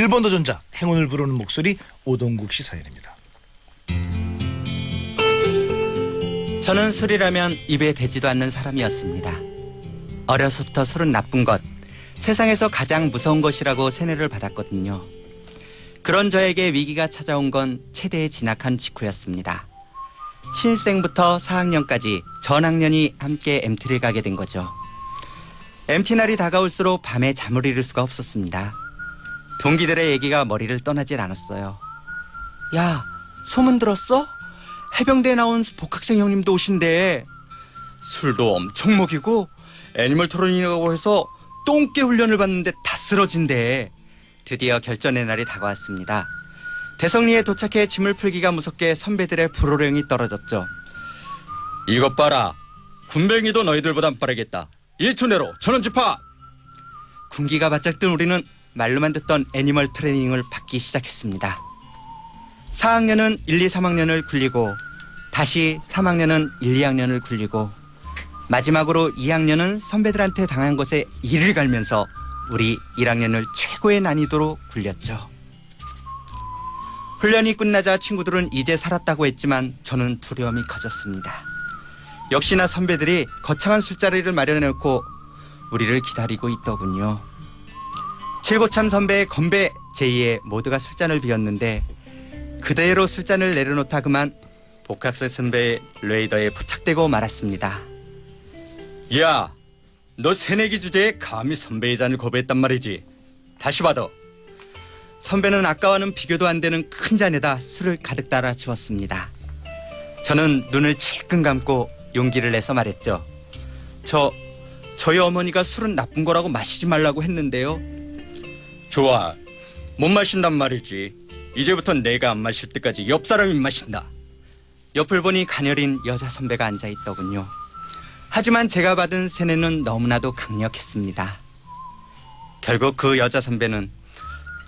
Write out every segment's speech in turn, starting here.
1번 도전자 행운을 부르는 목소리 오동국 씨 사연입니다. 저는 술이라면 입에 대지도 않는 사람이었습니다. 어려서부터 술은 나쁜 것, 세상에서 가장 무서운 것이라고 세뇌를 받았거든요. 그런 저에게 위기가 찾아온 건 체대에 진학한 직후였습니다. 신입생부터 4학년까지 전 학년이 함께 MT를 가게 된 거죠. MT 날이 다가올수록 밤에 잠을 이룰 수가 없었습니다. 동기들의 얘기가 머리를 떠나질 않았어요. 야, 소문 들었어? 해병대에 나온 복학생 형님도 오신대. 술도 엄청 먹이고 애니멀 토론이라고 해서 똥개 훈련을 받는데 다 쓰러진대. 드디어 결전의 날이 다가왔습니다. 대성리에 도착해 짐을 풀기가 무섭게 선배들의 불호령이 떨어졌죠. 이것 봐라. 군뱅이도 너희들보단 빠르겠다. 1초 내로 전원 집합! 군기가 바짝 든 우리는 말로만 듣던 애니멀 트레이닝을 받기 시작했습니다. 4학년은 1, 2, 3학년을 굴리고 다시 3학년은 1, 2학년을 굴리고 마지막으로 2학년은 선배들한테 당한 것에 이를 갈면서 우리 1학년을 최고의 난이도로 굴렸죠. 훈련이 끝나자 친구들은 이제 살았다고 했지만 저는 두려움이 커졌습니다. 역시나 선배들이 거창한 술자리를 마련해놓고 우리를 기다리고 있더군요. 칠고참 선배의 건배 제2의 모두가 술잔을 비웠는데 그대로 술잔을 내려놓다 그만 복학생 선배의 레이더에 부착되고 말았습니다. 야, 너 새내기 주제에 감히 선배의 잔을 거부했단 말이지. 다시 받아. 선배는 아까와는 비교도 안 되는 큰 잔에다 술을 가득 따라 주었습니다. 저는 눈을 찔끔 감고 용기를 내서 말했죠. 저, 저희 어머니가 술은 나쁜 거라고 마시지 말라고 했는데요. 좋아. 못 마신단 말이지. 이제부턴 내가 안 마실 때까지 옆 사람이 마신다. 옆을 보니 가녀린 여자 선배가 앉아 있더군요. 하지만 제가 받은 세뇌는 너무나도 강력했습니다. 결국 그 여자 선배는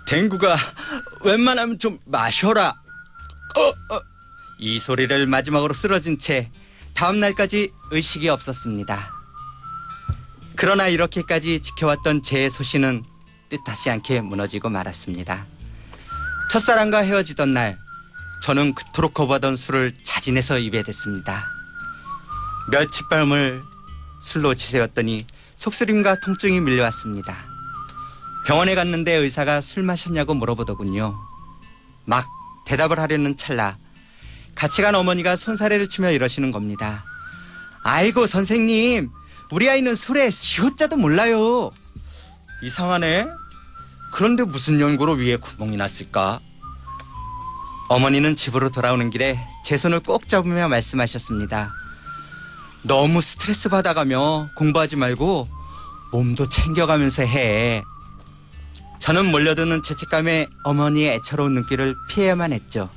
댕구가 웬만하면 좀 마셔라. 어, 어. 이 소리를 마지막으로 쓰러진 채 다음 날까지 의식이 없었습니다. 그러나 이렇게까지 지켜왔던 제 소신은 뜻하지 않게 무너지고 말았습니다. 첫사랑과 헤어지던 날, 저는 그토록 거부하던 술을 자진해서 입에 댔습니다. 밤을 술로 지새웠더니 속쓰림과 통증이 밀려왔습니다. 병원에 갔는데 의사가 술 마셨냐고 물어보더군요. 막 대답을 하려는 찰나 같이 간 어머니가 손사래를 치며 이러시는 겁니다. 아이고 선생님 우리 아이는 술에 시호자도 몰라요. 이상하네. 그런데 무슨 연고로 위에 구멍이 났을까? 어머니는 집으로 돌아오는 길에 제 손을 꼭 잡으며 말씀하셨습니다. 너무 스트레스 받아가며 공부하지 말고 몸도 챙겨가면서 해. 저는 몰려드는 죄책감에 어머니의 애처로운 눈길을 피해야만 했죠.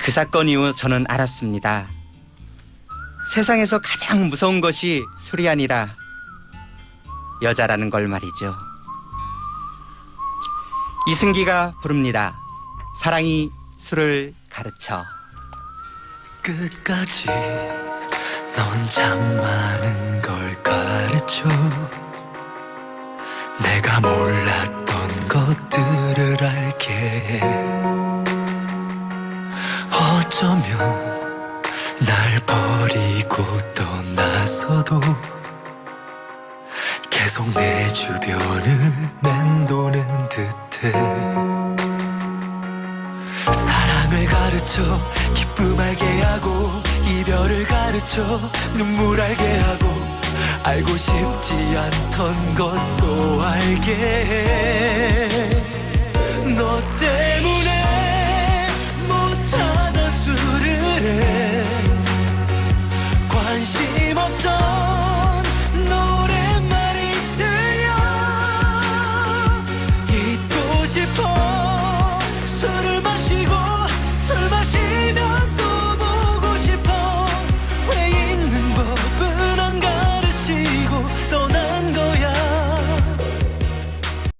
그 사건 이후 저는 알았습니다. 세상에서 가장 무서운 것이 술이 아니라 여자라는 걸 말이죠. 이승기가 부릅니다. 사랑이 술을 가르쳐. 끝까지 넌참 많은 걸 가르쳐 내가 몰랐던 것들을 알게 해 어쩌면 날 버리고 떠나서도 계속 내 주변을 맴도는 듯해. 사랑을 가르쳐 기쁨 알게 하고 이별을 가르쳐 눈물 알게 하고 알고 싶지 않던 것도 알게. 해너 때문에